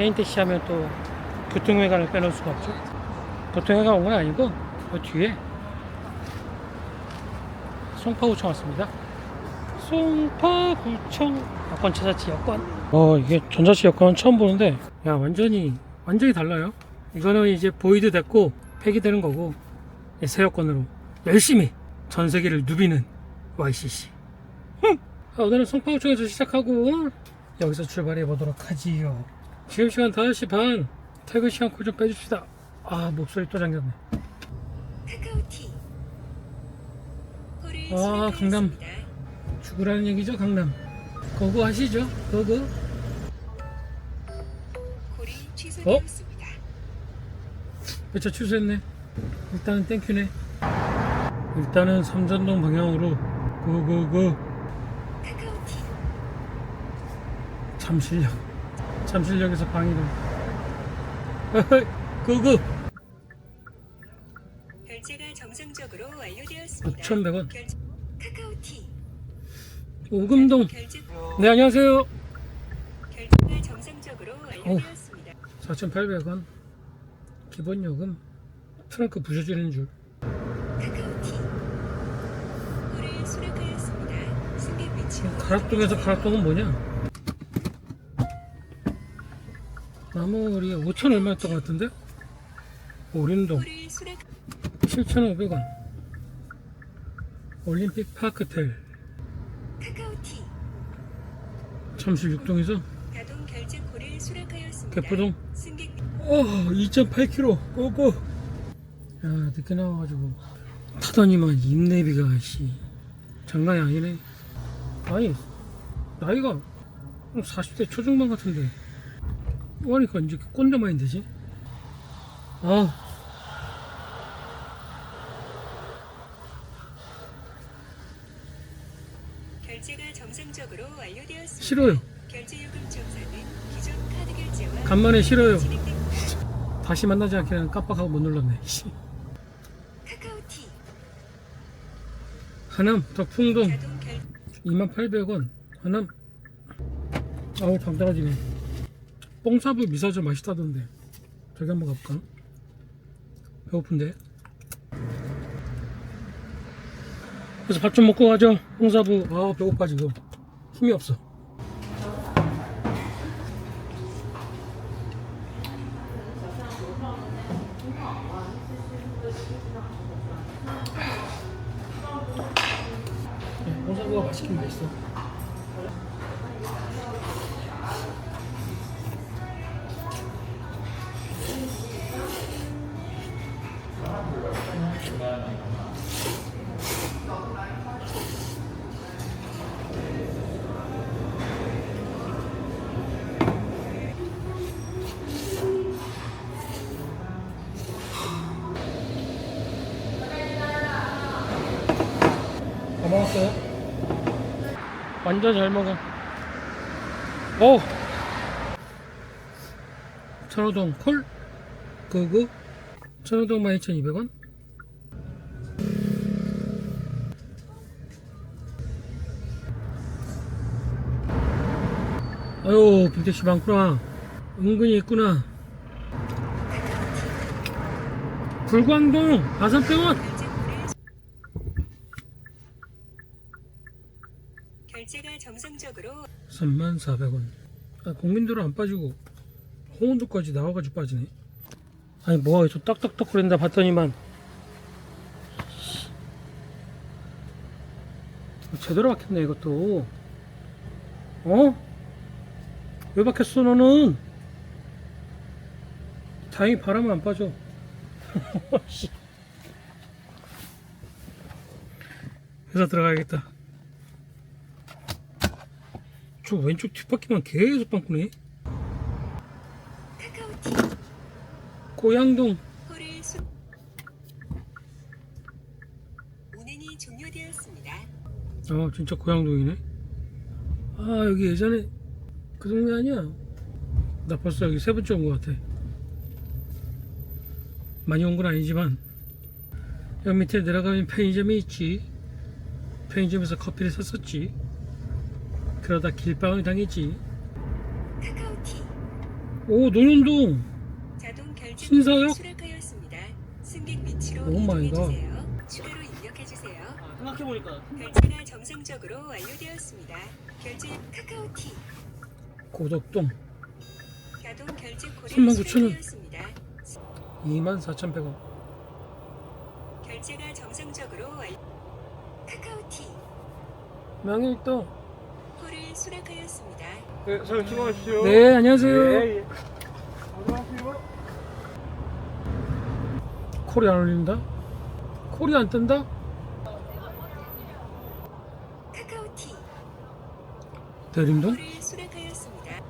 개인 택시 하면 또 교통회관을 빼놓을 수가 없죠. 교통회관 온 건 아니고 그 뒤에 송파구청 왔습니다. 송파구청 여권 찾았지 여권. 어 이게 전자식 여권은 처음 보는데 야 완전히 완전히 달라요. 이거는 이제 보이드 됐고 폐기되는 거고 이새 여권으로 열심히 전 세계를 누비는 YCC. 흠! 아, 오늘은 송파구청에서 시작하고 여기서 출발해 보도록 하지요. 지금 시간 5시 반. 퇴근 시간 코좀 빼줍시다. 아 목소리 또 잠겼네. 카카오티 아, 강남. 죽으라는 얘기죠 강남. 거구 하시죠. 거구. 홀이 취소되었습니다. 배차 취소했네. 일단은 땡큐네. 일단은 삼전동 방향으로 고고고 잠실역. 잠실역에서 방이동. 고고 결제가 정상적으로 완료되었습니다. 6,100원. 결제 카카오티 오금동. 결제 네 안녕하세요. 결제가 정상적으로 완료되었습니다. 4,800원. 기본 요금. 트렁크 부셔지는 줄. 카카오티 홀을 수락하였습니다. 승객 위치 가락동에서 가락동은 뭐냐? 마무리 5천 얼마였던 것 같은데? 오림동. 홀을 수락 7,500원. 올림픽 파크텔. 잠실 6동에서 가동 결제 홀을 수락하였습니다. 개포동. 어 2.8km 고고. 야 늦게 나와가지고. 타더니만 입내비가 씨. 장난이 아니네. 아니 나이가 40대 초중반 같은데 뭐하니까 이제 꼰대만이 되지 아 결제가 정상적으로 완료되었습니다. 싫어요. 결제 요금 정산은 기존 카드 결제와 간만에 싫어요. 진행됩니다. 다시 만나지 않기는 깜빡하고 못 눌렀네. 씨. 카카오티. 하남 덕풍동. 자동 결 2800원. 하남. 아우 당 떨어지네 뽕사부 미사저 맛있다던데. 저기 한번 가볼까? 배고픈데? 그래서 밥 좀 먹고 가죠 뽕사부. 아 배고파 지금. 힘이 없어. 네, 뽕사부가 맛있긴 맛있어 완전 잘 먹어. 오! 천호동 콜? 그거? 천호동 12,200원? 아유, 빈택시 많구나. 은근히 있구나. 불광동 아산병원! 결제 홀을 결제가 정상적으로 34,000원. 아, 국민도로 안 빠지고 홍원도까지 나와가지고 빠지네. 아니 뭐가 저 딱딱딱 거린다 봤더니만 제대로 박혔네 이것도. 어? 왜 박혔어 너는? 다행히 바람은 안 빠져. 씨. 회사 들어가야겠다. 저 왼쪽 뒷바퀴만 계속 빵꾸네. 고양동. 종료되었습니다. 아 진짜 고양동이네. 아 여기 예전에 그 동네 아니야? 나 벌써 여기 세 번째 온 것 같아. 많이 온 건 아니지만. 여기 밑에 내려가면 편의점이 있지. 편의점에서 커피를 샀었지 그러다 길방을 당했지 카카오티 오 노년동 자동 결제 신사역? 코드를 수락하였습니다. 승객 오 마이 이동해 갓. 주세요. 추가로 입력해 주세요. 생각해보니까 결제가 정상적으로 완료되었습니다. 결제 카카오티 고덕동 자동 결제 코드 39,000 원. 수락하였습니다. 24,100원 결제가 정상적으로 완 카카오티 명일동 코를 수락하였습니다. 네, 잘 수고하십시오. 네 안녕하세요. 예, 예. 안녕하세요. 콜이 안 올린다? 콜이 안 뜬다? 카카오티. 대림동? 코를 수락하였습니다.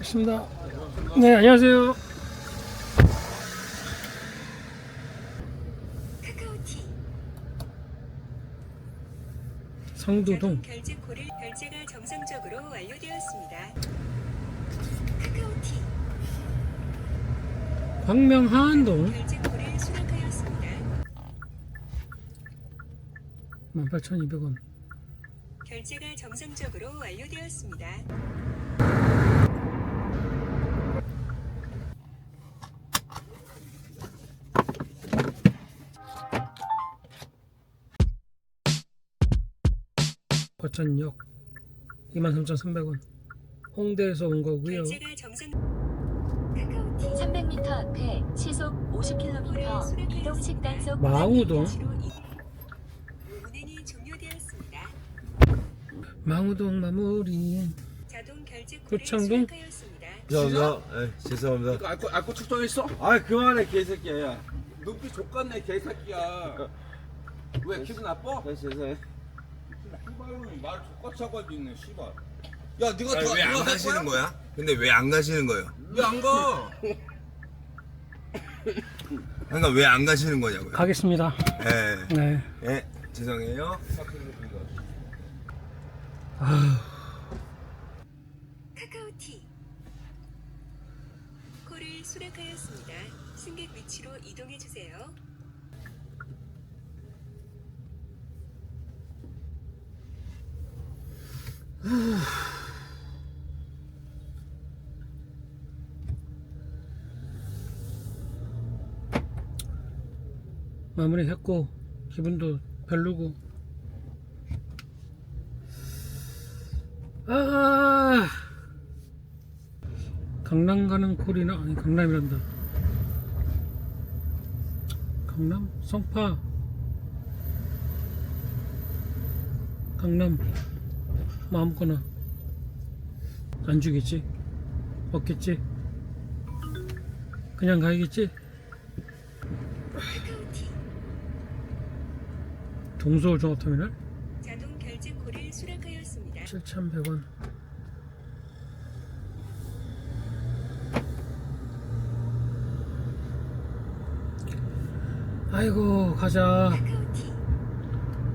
있습니다. 네 안녕하세요 카카오티 자동 결제 코를 결제가 정상적으로 완료되었습니다. 카카오티 광명 하안동 결제 코를 수락하였습니다. 18,200원 결제가 정상적으로 완료되었습니다. 과천역 23,300원 홍대에서 온 거고요 결제가 정상 카카오티 300m 앞에 시속 50km 이동 측단속 마우동 운행이 종료되었습니다. 망우동 마무리? 수락하였습니다. 죄송합니다. 예, 죄송합니다. 알고 알고 측정했어? 아 그만해 개새끼야. 야. 눈빛 족같네 개새끼야. 왜 기분 나빠? 아, 죄송해. 씨발놈이 말 족같이 하고 있네 씨발. 야 네가 더 왜 안 가시는 거야? 근데 왜 안 가시는 거예요? 왜안 가? 그러니까 왜 안 가시는 거냐고요? 가겠습니다 예, 네 예, 죄송해요. 카카오티 코를 수락하였습니다. 승객 위치로 이동해 주세요. 마무리했고 기분도 별로고. 아! 강남 가는 콜이나 아니 강남이란다. 강남? 성파. 강남. 뭐 아무거나. 안 주겠지? 없겠지? 그냥 가야겠지 카카오티 동서울 종합터미널 자동 결제 코를 수락하였습니다. 7,100원. 아이고 가자 카카오티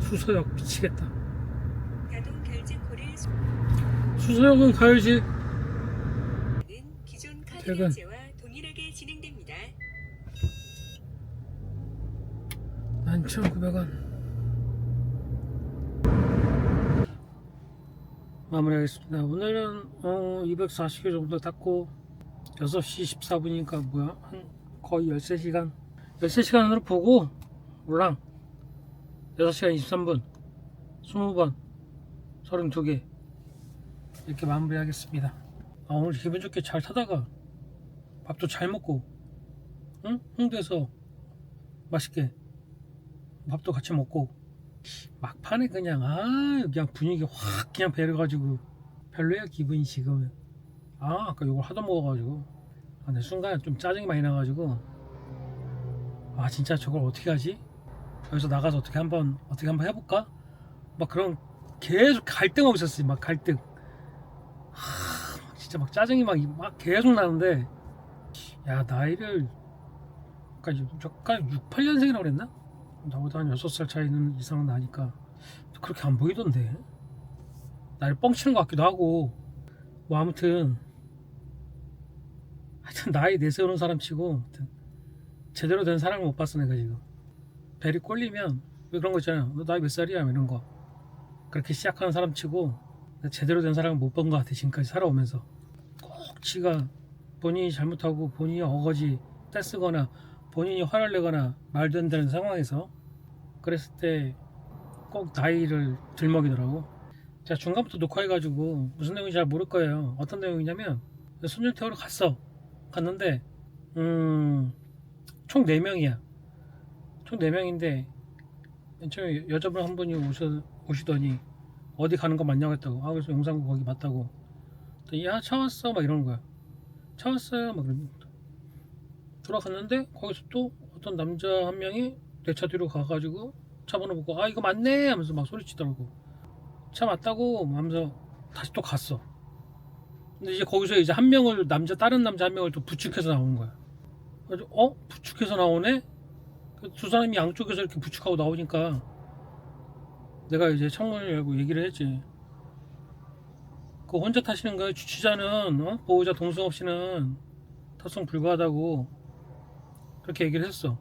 수서역 미치겠다 자동 결제 코를 수... 수서역은 가야지 는 기존 카드 퇴근. 결제와 동일하게 진행됩니다. 11,900원 마무리하겠습니다. 오늘은 어, 240개 정도 탔고 6시 14분이니까 뭐야? 한 거의 13시간? 13시간으로 보고 몰랑 6시간 23분 20번 32개 이렇게 마무리하겠습니다. 아, 오늘 기분 좋게 잘 타다가 밥도 잘 먹고 응? 홍대에서 맛있게 밥도 같이 먹고 막판에 그냥 아 그냥 분위기 확 그냥 배려가지고 별로야 기분이 지금은. 아 아까 이걸 하도 먹어가지고. 아, 근데 순간에 좀 짜증이 많이 나가지고. 아 진짜 저걸 어떻게 하지? 여기서 나가서 어떻게 한번 어떻게 한번 해볼까? 막 그런 계속 갈등하고 있었어요 막 갈등. 하, 진짜 막 짜증이 막, 막 계속 나는데. 야 나이를 아까 6, 8년생이라고 그랬나? 나보다 한 6살 차이는 이상은 나니까 그렇게 안 보이던데. 나를 뻥치는 것 같기도 하고. 뭐 아무튼 하여튼 나이 내세우는 사람 치고 제대로 된 사람을 못 봤어 내가 지금. 벨이 꼴리면 왜 그런 거 있잖아요. 너 나이 몇 살이야? 이런 거. 그렇게 시작하는 사람 치고 제대로 된 사람은 못본 것 같아 지금까지 살아오면서. 꼭 지가 본인이 잘못하고 본인이 어거지 떼쓰거나 본인이 화를 내거나 말도 안 되는 상황에서 그랬을 때 꼭 나이를 들먹이더라고. 제가 중간부터 녹화해가지고 무슨 내용인지 잘 모를 거예요. 어떤 내용이냐면 손절 태우러 갔어. 갔는데 음, 총 4명이야. 총 4명인데 맨 처음에 여자분 한 분이 오셔, 오시더니 어디 가는 거 맞냐고 했다고. 아 그래서 용산구 거기 맞다고. 야 차 왔어. 막 이러는 거야. 차 왔어요. 막 거야. 돌아갔는데 거기서 또 어떤 남자 한 명이 내 차 뒤로 가가지고 차 번호 보고 아 이거 맞네. 하면서 막 소리치더라고 차 맞다고. 하면서 다시 또 갔어. 근데 이제 거기서 이제 한 명을 남자 다른 남자 한 명을 또 부축해서 나오는 거야. 그래서 어? 부축해서 나오네? 그두 사람이 양쪽에서 이렇게 부축하고 나오니까 내가 이제 창문을 열고 얘기를 했지 그 혼자 타시는 거예요? 주치자는? 어? 보호자 동성 없이는? 탑승 불가하다고. 그렇게 얘기를 했어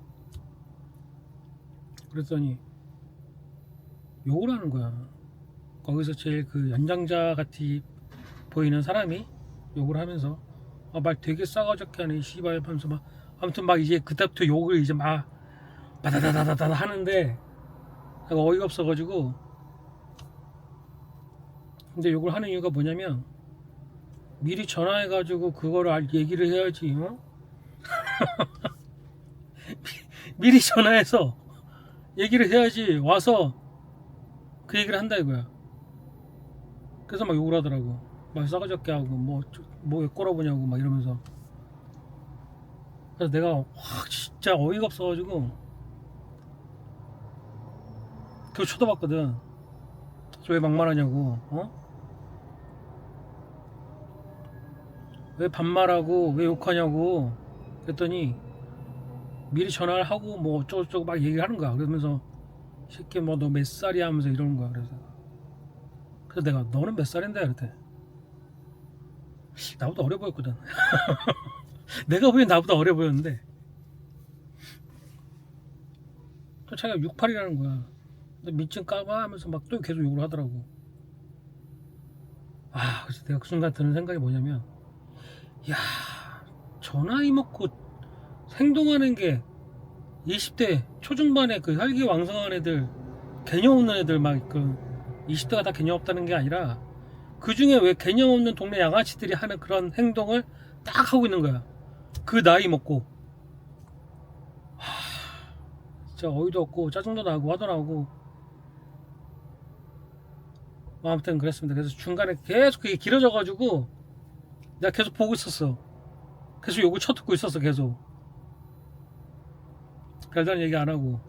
그랬더니 욕을 하는 거야 거기서 제일 그 연장자 같이 보이는 사람이 욕을 하면서 아, 말 되게 싸가지게 하네 씨발 하면서 막 아무튼 막 이제 그때부터 욕을 이제 막 바다다다다다 하는데 내가 어이가 없어가지고 근데 욕을 하는 이유가 뭐냐면 미리 전화해가지고 그거를 알- 얘기를 해야지 어? 미리 전화해서 얘기를 해야지 와서 그 얘기를 한다 이거야. 그래서 막 욕을 하더라고. 막 싸가지 없게 하고 뭐뭐왜 꼬라보냐고 막 이러면서. 그래서 내가 확 진짜 어이가 없어가지고 그걸 쳐다봤거든. 왜 막말하냐고 어? 왜 반말하고 왜 욕하냐고 그랬더니 미리 전화를 하고 뭐 어쩌고저쩌고 막 얘기를 하는 거야. 그러면서 이 새끼 뭐너 몇 살이야 하면서 이러는 거야. 그래서. 그래서 내가 너는 몇 살인데? 그랬대. 나보다 어려 보였거든. 내가 보기엔 나보다 어려 보였는데. 또 자기가 68이라는 거야. 근데 민증 까봐 하면서 막 또 계속 욕을 하더라고. 아 그래서 내가 그 순간 드는 생각이 뭐냐면 야저 나이 먹고 행동하는 게 20대 초중반에 그 혈기 왕성한 애들 개념 없는 애들 막 그 20대가 다 개념 없다는 게 아니라 그 중에 왜 개념 없는 동네 양아치들이 하는 그런 행동을 딱 하고 있는 거야. 그 나이 먹고. 하, 진짜 어이도 없고 짜증도 나고 화도 나고. 뭐 아무튼 그랬습니다. 그래서 중간에 계속 그게 길어져 가지고 내가 계속 보고 있었어. 계속 욕을 쳐듣고 있었어 계속 별다른 얘기 안 하고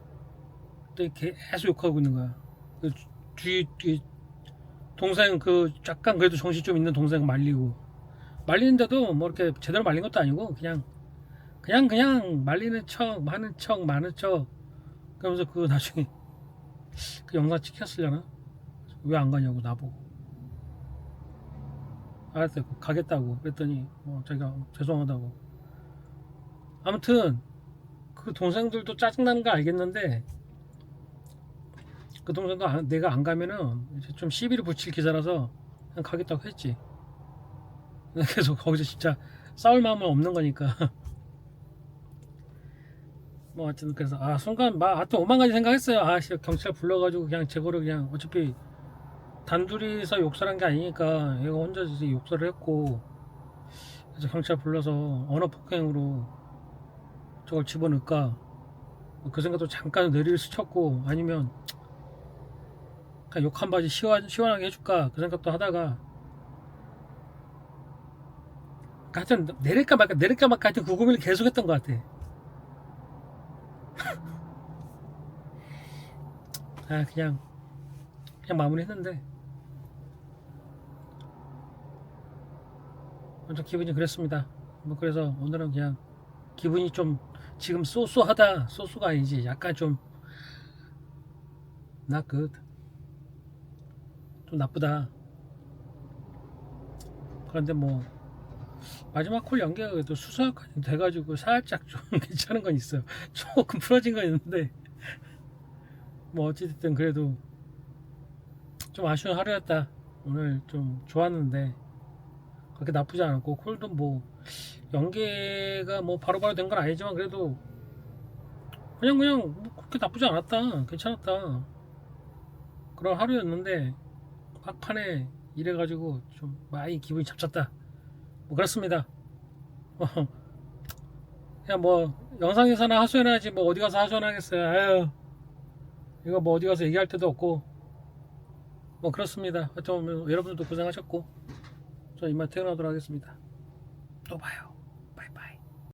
또 계속 욕하고 있는 거야. 그 뒤, 뒤 동생 그 약간 그래도 정신 좀 있는 동생 말리고. 말리는데도 뭐 이렇게 제대로 말린 것도 아니고 그냥 그냥 그냥 말리는 척 많은 척 많은 척 그러면서 그 나중에 그 영상 찍혔으려나? 왜 안 가냐고 나보고. 알았대 가겠다고 그랬더니 어, 자기가 죄송하다고. 아무튼 그 동생들도 짜증나는 거 알겠는데 그 동생도 안- 내가 안 가면은 좀 시비를 붙일 기사라서 그냥 가겠다고 했지. 계속 거기서 진짜 싸울 마음은 없는 거니까. 뭐 하여튼 그래서 아 순간 막 하여튼 오만 가지 생각했어요. 아 씨, 경찰 불러가지고 그냥 제거를 그냥 어차피 단둘이서 욕설한 게 아니니까 얘가 혼자 이제 욕설을 했고. 그래서 경찰 불러서 언어 폭행으로 저걸 집어넣을까? 뭐그 생각도 잠깐 내리를 스쳤고 아니면 그냥 욕 한 바지 시원, 시원하게 해줄까? 그 생각도 하다가. 하여튼 내릴까 말까 내릴까 말까 하여튼 그 고민을 계속 했던 것 같아. 아 그냥 그냥 마무리 했는데. 완전 기분이 그랬습니다. 뭐 그래서 오늘은 그냥 기분이 좀 지금 쏘쏘하다. 쏘쏘가 아니지 약간 좀 나끝 좀 나쁘다. 그런데 뭐 마지막 콜 연계가 그래도 수사까지 돼가지고 살짝 좀 괜찮은 건 있어요. 조금 풀어진 건 있는데 뭐 어찌됐든 그래도 좀 아쉬운 하루였다. 오늘 좀 좋았는데 그렇게 나쁘지 않았고 콜도 뭐 연계가 뭐 바로바로 된 건 아니지만 그래도 그냥 그냥 뭐 그렇게 나쁘지 않았다. 괜찮았다. 그런 하루였는데 막판에 이래가지고 좀 많이 기분이 잡쳤다. 뭐 그렇습니다. 그냥 뭐 영상에서나 하소연하지 뭐 어디 가서 하소연하겠어요. 아유. 이거 뭐 어디 가서 얘기할 데도 없고. 뭐 그렇습니다. 하여튼 뭐 여러분들도 고생하셨고. 저 이만 퇴근하도록 하겠습니다 또 봐요